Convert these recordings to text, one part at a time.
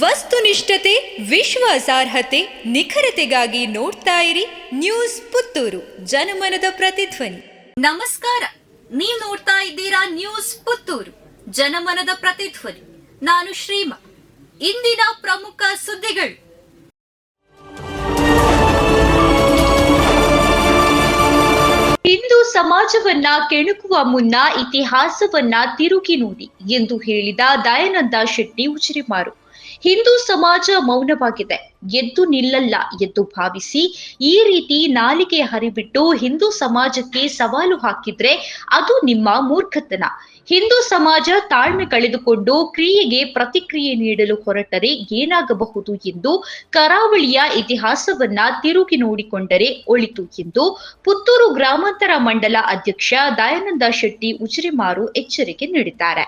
ವಸ್ತುನಿಷ್ಠತೆ, ವಿಶ್ವಾಸಾರ್ಹತೆ, ನಿಖರತೆಗಾಗಿ ನೋಡ್ತಾ ಇರಿ ನ್ಯೂಸ್ ಪುತ್ತೂರು, ಜನಮನದ ಪ್ರತಿಧ್ವನಿ. ನಮಸ್ಕಾರ, ನೀವು ನೋಡ್ತಾ ಇದ್ದೀರಾ ನ್ಯೂಸ್ ಪುತ್ತೂರು, ಜನಮನದ ಪ್ರತಿಧ್ವನಿ. ನಾನು ಶ್ರೀಮ, ಇಂದಿನ ಪ್ರಮುಖ ಸುದ್ದಿಗಳು. ಹಿಂದೂ ಸಮಾಜವನ್ನ ಕೆಣಕುವ ಮುನ್ನ ಇತಿಹಾಸವನ್ನ ತಿರುಗಿ ನೋಡಿ ಎಂದು ಹೇಳಿದ ದಯಾನಂದ ಶೆಟ್ಟಿ ಉಚಿರಿಮಾರು ಹಿಂದೂ ಸಮಾಜ ಮೌನವಾಗಿದೆ. ಎದ್ದು ನಿಲ್ಲಲ್ಲ ಎಂದು ಭಾವಿಸಿ ಈ ರೀತಿ ನಾಲಿಗೆ ಹರಿಬಿಟ್ಟು ಹಿಂದೂ ಸಮಾಜಕ್ಕೆ ಸವಾಲು ಹಾಕಿದ್ರೆ ಅದು ನಿಮ್ಮ ಮೂರ್ಖತನ. ಹಿಂದೂ ಸಮಾಜ ತಾಳ್ಮೆ ಕಳೆದುಕೊಂಡು ಕ್ರಿಯೆಗೆ ಪ್ರತಿಕ್ರಿಯೆ ನೀಡಲು ಹೊರಟರೆ ಏನಾಗಬಹುದು ಎಂದು ಕರಾವಳಿಯ ಇತಿಹಾಸವನ್ನ ತಿರುಗಿ ನೋಡಿಕೊಂಡರೆ ಒಳಿತು ಎಂದು ಪುತ್ತೂರು ಗ್ರಾಮಾಂತರ ಮಂಡಲ ಅಧ್ಯಕ್ಷ ದಯಾನಂದ ಶೆಟ್ಟಿ ಉಜಿರೆಮಾರು ಎಚ್ಚರಿಕೆ ನೀಡಿದ್ದಾರೆ.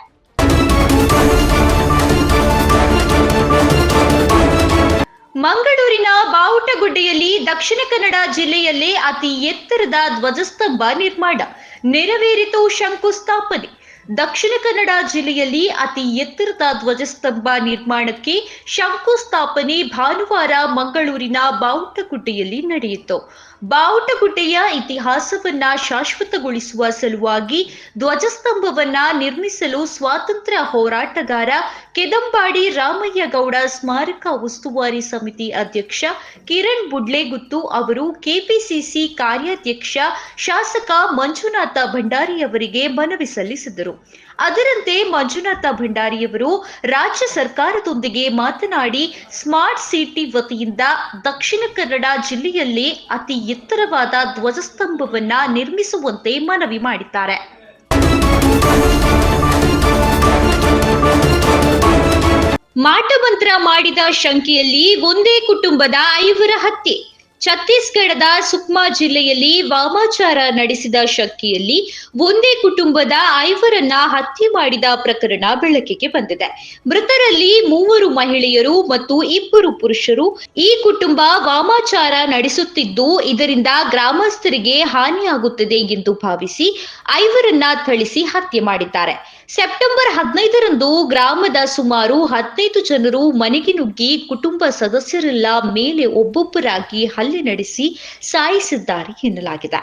ಮಂಗಳೂರಿನ ಬಾವುಟಗುಡ್ಡೆಯಲ್ಲಿ ದಕ್ಷಿಣ ಕನ್ನಡ ಜಿಲ್ಲೆಯಲ್ಲೇ ಅತಿ ಎತ್ತರದ ಧ್ವಜಸ್ತಂಭ ನಿರ್ಮಾಣ ನೆರವೇರಿತು ಶಂಕುಸ್ಥಾಪನೆ. ದಕ್ಷಿಣ ಕನ್ನಡ ಜಿಲ್ಲೆಯಲ್ಲಿ ಅತಿ ಎತ್ತರದ ಧ್ವಜಸ್ತಂಭ ನಿರ್ಮಾಣಕ್ಕೆ ಶಂಕುಸ್ಥಾಪನೆ ಭಾನುವಾರ ಮಂಗಳೂರಿನ ಬಾವುಟಗುಡ್ಡೆಯಲ್ಲಿ ನಡೆಯಿತು. ಬಾವುಟಗುಡ್ಡೆಯ ಇತಿಹಾಸವನ್ನ ಶಾಶ್ವತಗೊಳಿಸುವ ಸಲುವಾಗಿ ಧ್ವಜಸ್ತಂಭವನ್ನ ನಿರ್ಮಿಸಲು ಸ್ವಾತಂತ್ರ್ಯ ಹೋರಾಟಗಾರ ಕೆದಂಬಾಡಿ ರಾಮಯ್ಯ ಗೌಡ ಸ್ಮಾರಕ ಉಸ್ತುವಾರಿ ಸಮಿತಿ ಅಧ್ಯಕ್ಷ ಕಿರಣ್ ಬುಡ್ಲೆಗುತ್ತು ಅವರು ಕೆಪಿಸಿಸಿ ಕಾರ್ಯಾಧ್ಯಕ್ಷ ಶಾಸಕ ಮಂಜುನಾಥ ಭಂಡಾರಿಯವರಿಗೆ ಮನವಿ ಸಲ್ಲಿಸಿದರು. ಅದರಂತೆ ಮಂಜುನಾಥ ಭಂಡಾರಿಯವರು ರಾಜ್ಯ ಸರ್ಕಾರದೊಂದಿಗೆ ಮಾತನಾಡಿ ಸ್ಮಾರ್ಟ್ ಸಿಟಿ ವತಿಯಿಂದ ದಕ್ಷಿಣ ಕನ್ನಡ ಜಿಲ್ಲೆಯಲ್ಲಿ ಅತಿ ಎತ್ತರವಾದ ಧ್ವಜಸ್ತಂಭವನ್ನ ನಿರ್ಮಿಸುವಂತೆ ಮನವಿ ಮಾಡಿದ್ದಾರೆ. ಮಾಟಮಂತ್ರ ಮಾಡಿದ ಶಂಕೆಯಲ್ಲಿ ಒಂದೇ ಕುಟುಂಬದ ಐವರ ಹತ್ಯೆ. ಛತ್ತೀಸ್ಗಢದ ಸುಕ್ಮಾ ಜಿಲ್ಲೆಯಲ್ಲಿ ವಾಮಾಚಾರ ನಡೆಸಿದ ಶಕ್ತಿಯಲ್ಲಿ ಒಂದೇ ಕುಟುಂಬದ ಐವರನ್ನ ಹತ್ಯೆ ಮಾಡಿದ ಪ್ರಕರಣ ಬೆಳಕಿಗೆ ಬಂದಿದೆ. ಮೃತರಲ್ಲಿ ಮೂವರು ಮಹಿಳೆಯರು ಮತ್ತು ಇಬ್ಬರು ಪುರುಷರು. ಈ ಕುಟುಂಬ ವಾಮಾಚಾರ ನಡೆಸುತ್ತಿದ್ದು, ಇದರಿಂದ ಗ್ರಾಮಸ್ಥರಿಗೆ ಹಾನಿಯಾಗುತ್ತದೆ ಎಂದು ಭಾವಿಸಿ ಐವರನ್ನ ಥಳಿಸಿ ಹತ್ಯೆ ಮಾಡಿದ್ದಾರೆ. ಸೆಪ್ಟೆಂಬರ್ ಹದಿನೈದರಂದು ಗ್ರಾಮದ ಸುಮಾರು ಹದಿನೈದು ಜನರು ಮನೆಗೆ ನುಗ್ಗಿ ಕುಟುಂಬ ಸದಸ್ಯರೆಲ್ಲ ಮೇಲೆ ಒಬ್ಬೊಬ್ಬರಾಗಿ ನಡೆಸಿ ಸಾಯಿಸಿದ್ದಾರೆ ಎನ್ನಲಾಗಿದೆ.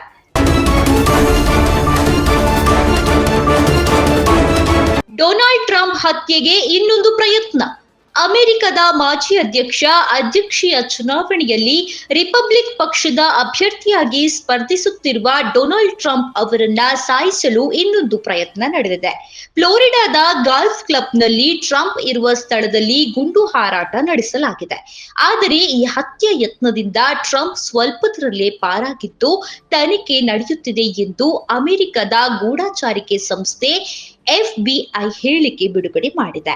ಡೊನಾಲ್ಡ್ ಟ್ರಂಪ್ ಹತ್ಯೆಗೆ ಇನ್ನೊಂದು ಪ್ರಯತ್ನ. ಅಮೆರಿಕದ ಮಾಜಿ ಅಧ್ಯಕ್ಷ, ಅಧ್ಯಕ್ಷೀಯ ಚುನಾವಣೆಯಲ್ಲಿ ರಿಪಬ್ಲಿಕ್ ಪಕ್ಷದ ಅಭ್ಯರ್ಥಿಯಾಗಿ ಸ್ಪರ್ಧಿಸುತ್ತಿರುವ ಡೊನಾಲ್ಡ್ ಟ್ರಂಪ್ ಅವರನ್ನ ಸಾಯಿಸಲು ಇನ್ನೊಂದು ಪ್ರಯತ್ನ ನಡೆದಿದೆ. ಫ್ಲೋರಿಡಾದ ಗಾಲ್ಫ್ ಕ್ಲಬ್ನಲ್ಲಿ ಟ್ರಂಪ್ ಇರುವ ಸ್ಥಳದಲ್ಲಿ ಗುಂಡು ಹಾರಾಟ ನಡೆಸಲಾಗಿದೆ. ಆದರೆ ಈ ಹತ್ಯೆ ಯತ್ನದಿಂದ ಟ್ರಂಪ್ ಸ್ವಲ್ಪದರಲ್ಲೇ ಪಾರಾಗಿದ್ದು, ತನಿಖೆ ನಡೆಯುತ್ತಿದೆ ಎಂದು ಅಮೆರಿಕದ ಗೂಢಾಚಾರಿಕೆ ಸಂಸ್ಥೆ ಎಫ್ಬಿಐ ಹೇಳಿಕೆ ಬಿಡುಗಡೆ ಮಾಡಿದೆ.